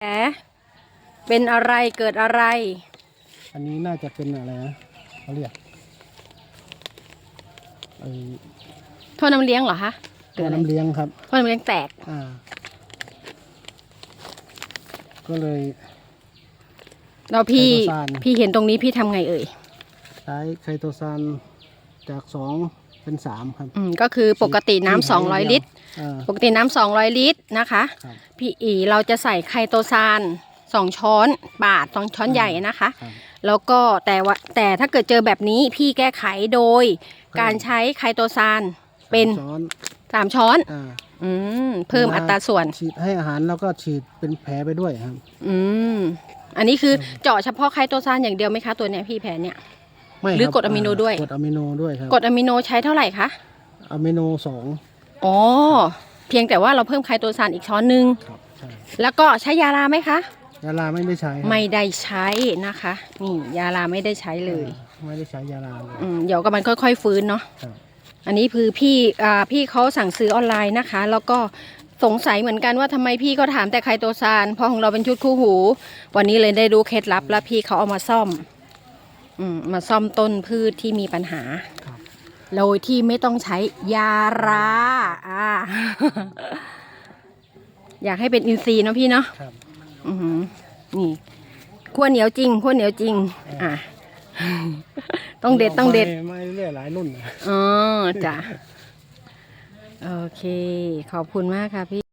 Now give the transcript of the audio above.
แผลเป็นอะไรเกิดอะไร อันนี้น่าจะเป็นอะไรนะเขาเรียกไอ้ท่อน้ำเลี้ยงเหรอคะหรืตัวออะไรน้ำเลี้ยงครับ ท่อน้ำเลี้ยงแตก อ่า ก็เลยแล้วพี่ไคโตซาน พี่เห็นตรงนี้พี่ทำไงเอ่ย ใช้ไคโตซานจากสอง เป็นสามครับอืมก็คือปกติน้ำฉีดสองร้อยให้ลิตรอ่าปกติน้ำสองร้อยลิตรนะคะครับพี่อีเราจะใส่ไคโตซานสองช้อนบาทสองช้อนใหญ่นะคะ ครับ แล้วก็แต่ว่าแต่ถ้าเกิดเจอแบบนี้พี่แก้ไขโดยมการใช้ไคโตซานเป็นช้อนสามช้อนอ่า อืมเพิ่มเวลา อัตราส่วน ฉีดให้อาหารแล้วก็ฉีดเป็นแผลไปด้วยครับ อืมอันนี้คือเจาะเฉพาะไคโตซานอย่างเดียวไหมคะตัวเนี้ยพี่แผนเนี่ย ไม่หรือคบกรดอะมิโนด้วย กรดอะมิโนด้วยครับกรดอะมิโนใช้เท่าไหร่คะอะมิโนสองอ๋อเพียงแต่ว่าเราเพิ่มไคโตซานอีกช้อนหนึ่งครับใช่แล้วก็ใช้ยาลาไหมคะ ยาลาไม่ได้ใช้ครับไม่ได้ใช้นะคะ นี่ยาลาไม่ได้ใช้เลย ไม่ได้ใช้ยาลาเลย อืมเดี๋ยวก็มันค่อย ๆ ฟื้นเนาะ ครับ อันนี้คือพี่อ่าพี่เขาสั่งซื้อออนไลน์นะคะ แล้วก็สงสัยเหมือนกันว่าทำไมพี่ก็ถามแต่ไคโตซานเพราะของเราเป็นชุดคู่หู วันนี้เลยได้รู้เคล็ดลับแล้วพี่เขาเอามาซ่อมอื มมาซ่อมต้นพืชที่มีปัญหาครับโดยที่ไม่ต้องใช้ยาราอ่า อยากให้เป็นอินทรีย์เนาะพี่เนาะครับอือหือนี่ขั้วเหนียวจริงขั้วเหนียวจริง อะ ต้องเด็ดต้องเด็ดไม่ไม่เรื่อยหลายรุ่นนะอ๋อจ้ะ โอเค ขอบคุณมากค่ะพี่